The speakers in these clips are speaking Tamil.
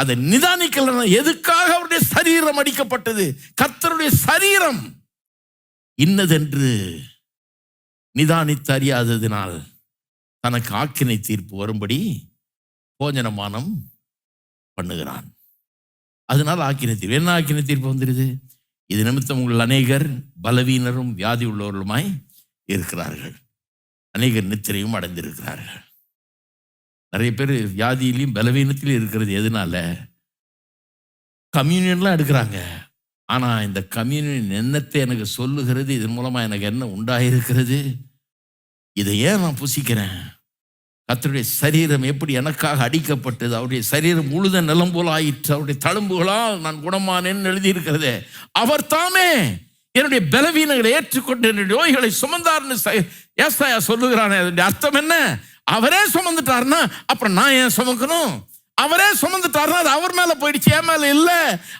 அதை நிதானிக்கல எதுக்காக அவருடைய சரீரம் அடிக்கப்பட்டது? கத்தருடைய சரீரம் இன்னதென்று நிதானித்து அறியாததினால் தனக்கு ஆக்கினை தீர்ப்பு வரும்படி போஜனமானம் பண்ணுகிறான். அதனால் ஆக்கினை தீர்ப்பு. என்ன ஆக்கினை தீர்ப்பு வந்துடுது இது நிமித்தம் உங்கள் அநேகர் பலவீனரும் வியாதி உள்ளவர்களுமாய் இருக்கிறார்கள். அநேகர் நித்திரையும் அடைந்திருக்கிறார்கள். நிறைய பேர் வியாதியிலையும் பலவீனத்திலையும் இருக்கிறது எதனால? கம்யூனியன்லாம் எடுக்கிறாங்க. ஆனால் இந்த கம்யூனியன் என்னத்தை எனக்கு சொல்லுகிறது இதன் மூலமாக எனக்கு என்ன உண்டாயிருக்கிறது? இதை ஏன் நான் புசிக்கிறேன்? கத்தருடைய சரீரம் எப்படி எனக்காக அடிக்கப்பட்டது? அவருடைய சரீரம் முழுத நிலம் போல ஆயிற்று. அவருடைய தழும்புகளால் நான் குணமானேன்னு எழுதியிருக்கிறதே. அவர் தாமே என்னுடைய பலவீனங்களை ஏற்றுக்கொண்டு என்னுடைய நோய்களை சுமந்தார்னு ஏசாயா சொல்லுகிறானே. அதனுடைய அர்த்தம் என்ன? அவரே சுமந்துட்டாருன்னா அப்புறம் நான் ஏன் சுமக்கணும்? அவரே சுமந்துட்டாருன்னா அது அவர் மேல போயிடுச்சு என் மேல இல்ல.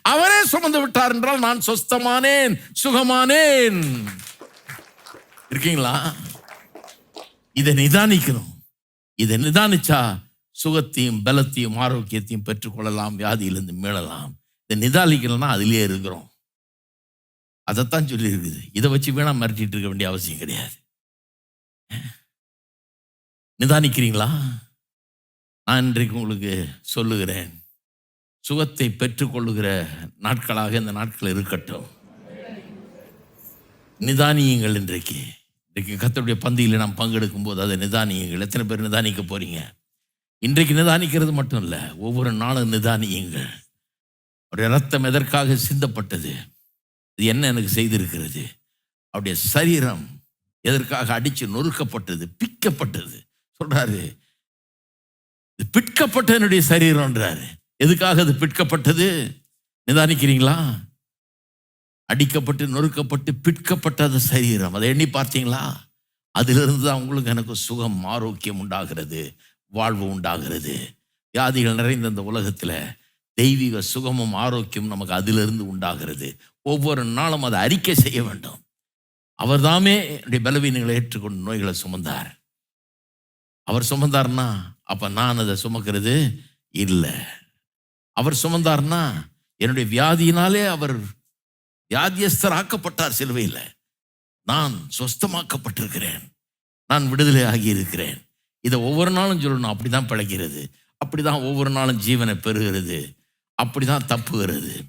அவரே சுமந்து விட்டார் என்றால் நான் சொஸ்தமானேன் சுகமானேன். இருக்கீங்களா? இதை நிதானிக்கணும். இதை நிதானிச்சா சுகத்தையும் பலத்தையும் ஆரோக்கியத்தையும் பெற்றுக்கொள்ளலாம் வியாதியிலிருந்து மீளலாம். இதை நிதானிக்கணும்னா அதுலேயே இருக்கிறோம். அதைத்தான் சொல்லி இருக்குது இதை வச்சு வீணா மிரட்டிட்டு இருக்க வேண்டிய அவசியம் கிடையாது. நிதானிக்கிறீங்களா? நான் இன்றைக்கு உங்களுக்கு சொல்லுகிறேன். சுகத்தை பெற்றுக்கொள்ளுகிற நாட்களாக இந்த நாட்கள் இருக்கட்டும். நிதானியுங்கள் இன்றைக்கு. இன்றைக்கு கத்தருடைய பந்தியில் நாம் பங்கெடுக்கும் போது அதை நிதானியுங்கள். எத்தனை பேர் நிதானிக்க போகிறீங்க இன்றைக்கு நிதானிக்கிறது மட்டும் இல்லை ஒவ்வொரு நாளும் நிதானியுங்கள். அவருடைய ரத்தம் எதற்காக சிந்தப்பட்டது? இது என்ன எனக்கு செய்திருக்கிறது? அவருடைய சரீரம் எதற்காக அடித்து நொறுக்கப்பட்டது பிக்கப்பட்டது? சொல்றாரு. பிற்கப்பட்ட பிட்கப்பட்ட என்னுடைய சரீரம்ன்றாரு எதுக்காக அது பிட்கப்பட்டது? நிதானிக்கிறீங்களா? அடிக்கப்பட்டு நொறுக்கப்பட்டு பிட்கப்பட்ட அந்த சரீரம். அதை எண்ணி பார்த்தீங்களா? அதிலிருந்து தான் உங்களுக்கு எனக்கு சுகம் ஆரோக்கியம் உண்டாகிறது வாழ்வு உண்டாகிறது. வியாதிகள் நிறைந்த இந்த உலகத்தில் தெய்வீக சுகமும் ஆரோக்கியம் நமக்கு அதிலிருந்து உண்டாகிறது. ஒவ்வொரு நாளும் அதை அறிக்கை செய்ய வேண்டும். அவர்தாமே என்னுடைய பலவீனங்களை ஏற்றுக்கொண்டு நோய்களை சுமந்தார். அவர் சுமந்தார்னா அப்போ நான் அதை சுமக்கிறது இல்லை. அவர் சுமந்தார்னா என்னுடைய வியாதியினாலே அவர் வியாதியஸ்தர் ஆக்கப்பட்டார் சிலுவையில். நான் சொஸ்தமாக்கப்பட்டிருக்கிறேன். நான் விடுதலை ஆகியிருக்கிறேன். இதை ஒவ்வொரு நாளும் சொல்லணும். அப்படிதான் பிழைக்கிறது. அப்படிதான் ஒவ்வொரு நாளும் ஜீவனை பெறுகிறது. அப்படிதான் தப்புகிறது.